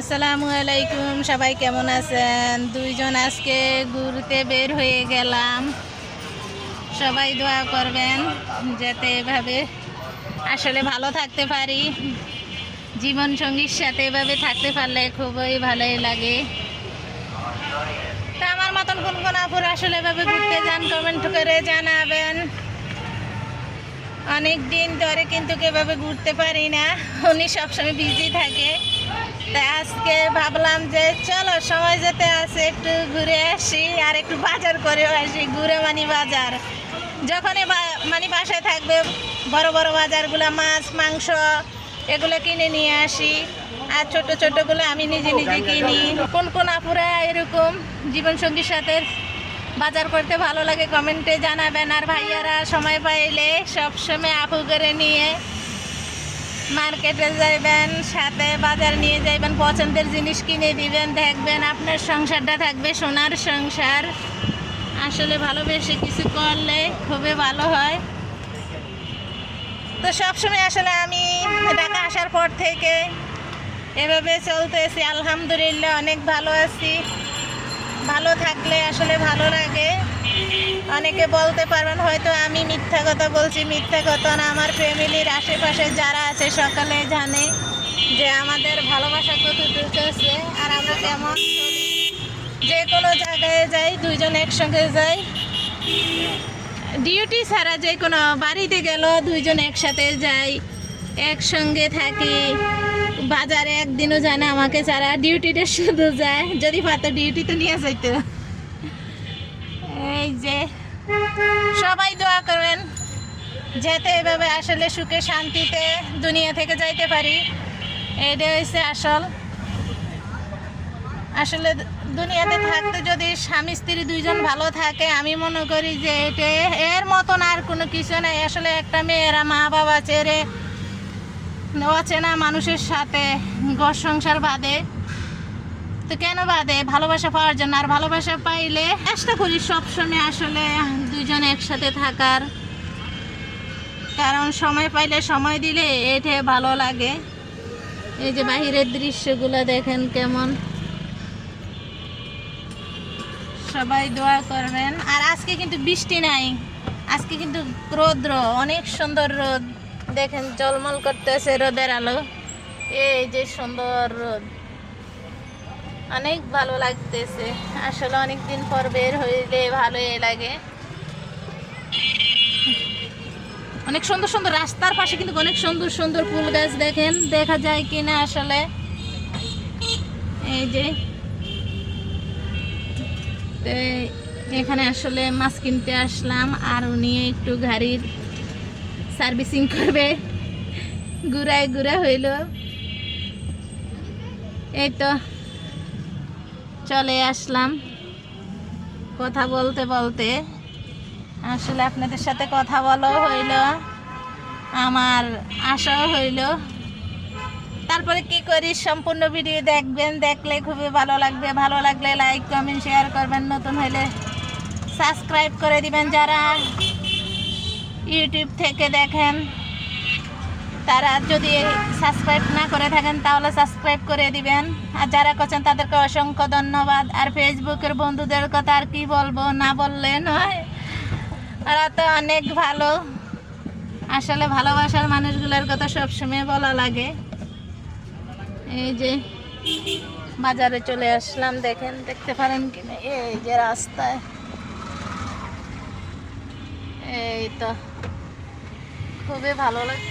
আসসালামু আলাইকুম, সবাই কেমন আছেন? দুইজন আজকে ঘুরতে বের হয়ে গেলাম। সবাই দোয়া করবেন যাতে এভাবে আসলে ভালো থাকতে পারি। জীবন সঙ্গীর সাথে এভাবে থাকতে পারলে খুবই ভালোই লাগে। তা আমার মতন কোন কোন আপুর আসলে এভাবে ঘুরতে যান কমেন্ট করে জানাবেন। অনেক দিন ধরে কিন্তু এভাবে ঘুরতে পারি না। উনি সবসময় বিজি থাকে। তাই আজকে ভাবলাম যে চলো, সময় যেতে আছে, একটু ঘুরে আসি আর একটু বাজার করে আসি ঘুরে মানি বাজার। যখনই মানে বাসায় থাকবে, বড় বড় বাজারগুলো, মাছ, মাংস, এগুলো কিনে নিয়ে আসি। আর ছোট ছোটগুলো আমি নিজে নিজে কিনি। কোন কোন আপুরা এরকম জীবনসঙ্গীর সাথে বাজার করতে ভালো লাগে, কমেন্টে জানাবেন। আর ভাইয়ারা সময় পাইলে সবসময় আপু করে নিয়ে মার্কেটে যাইবেন, সাথে বাজার নিয়ে যাইবেন, পছন্দের জিনিস কিনে দিবেন, দেখবেন আপনার সংসারটা থাকবে সোনার সংসার। আসলে ভালোবেসে কিছু করলে খুবই ভালো হয়। তো সবসময় আসলে আমি ঢাকা আসার পর থেকে এভাবে চলতেছি, আলহামদুলিল্লাহ, অনেক ভালো আছি। ভালো থাকলে আসলে ভালো লাগে। অনেকে বলতে পারবেন, হয়তো আমি মিথ্যা কথা বলছি, মিথ্যা কথা না। আমার ফ্যামিলির আশেপাশে যারা আছে, সকালে জানে যে আমাদের ভালোবাসা কতটুকু আছে আর আমরা কেমন যে কোনো জায়গায় যাই, দুইজন একসঙ্গে যাই। ডিউটি ছাড়া যে কোনো বাড়িতে গেল দুইজন একসাথে যাই। একসঙ্গে থাকি। বাজারে একদিনও যায় না, আমাকে ছাড়া ডিউটিটা শুধু যায়। যদি পাতো ডিউটি তো নিয়ে যাইতো। এই যে, সবাই দোয়া করবেন, যাতে এভাবে আসলে সুখে শান্তিতে দুনিয়া থেকে যাইতে পারি। এটা হচ্ছে আসল। আসলে দুনিয়াতে থাকতে যদি স্বামী, স্ত্রী দুইজন ভালো থাকে, আমি মনে করি যে এটা এর মতন আর কোনো কিছু নাই। আসলে একটা মেয়েরা মা বাবা ছেড়ে অচেনা মানুষের সাথে ঘর সংসার বাদে। তো কেন বাদে? ভালোবাসা পাওয়ার জন্য। আর ভালোবাসা পাইলে চেষ্টা করি সবসময় আসলে দুজন একসাথে থাকার। কারণ সময় পাইলে সময় দিলে এটা ভালো লাগে। এই যে বাহিরের দৃশ্যগুলো দেখেন কেমন। সবাই দোয়া করবেন। আর আজকে কিন্তু বৃষ্টি নাই। আজকে কিন্তু রৌদ্র, অনেক সুন্দর রোদ। দেখেন, জলমল করতেছে রোদের আলো। এই যে সুন্দর রোদ। অনেক ভালো লাগতেছে। আসলে অনেক দিন পর বের হইলে ভালোই লাগে। অনেক সুন্দর সুন্দর রাস্তার পাশে কিন্তু অনেক সুন্দর সুন্দর ফুল গাছ দেখেন। দেখা যায় কিনা আসলে। এই যে। এখানে আসলে মাছ কিনতে আসলাম। আর উনি একটু গাড়ির সার্ভিসিং করবে। ঘুরায় ঘুরা হইল। এই তো, চলে আসলাম কথা বলতে বলতে। আসলে আপনাদের সাথে কথা বলাও হইল, আমার আশাও হইল। তারপরে কি করি, সম্পূর্ণ ভিডিও দেখবেন, দেখলে খুবই ভালো লাগবে। ভালো লাগলে লাইক কমেন্ট শেয়ার করবেন। নতুন হইলে সাবস্ক্রাইব করে দিবেন যারা। ইউটিউব থেকে দেখেন। তারা যদি সাবস্ক্রাইব না করে থাকেন, তাহলে সাবস্ক্রাইব করে দিবেন। আর যারা করছেন, তাদেরকে অসংখ্য ধন্যবাদ। আর ফেসবুকের বন্ধুদের কথা আর কি বলব, না বললে নয়। ওরা তো অনেক ভালো। আসলে ভালোবাসার মানুষগুলোর কথা সবসময় বলা লাগে। এই যে বাজারে চলে আসলাম, দেখেন, দেখতে পারেন কিনা? এই যে রাস্তায়। এই তো। খুবই ভালো লাগে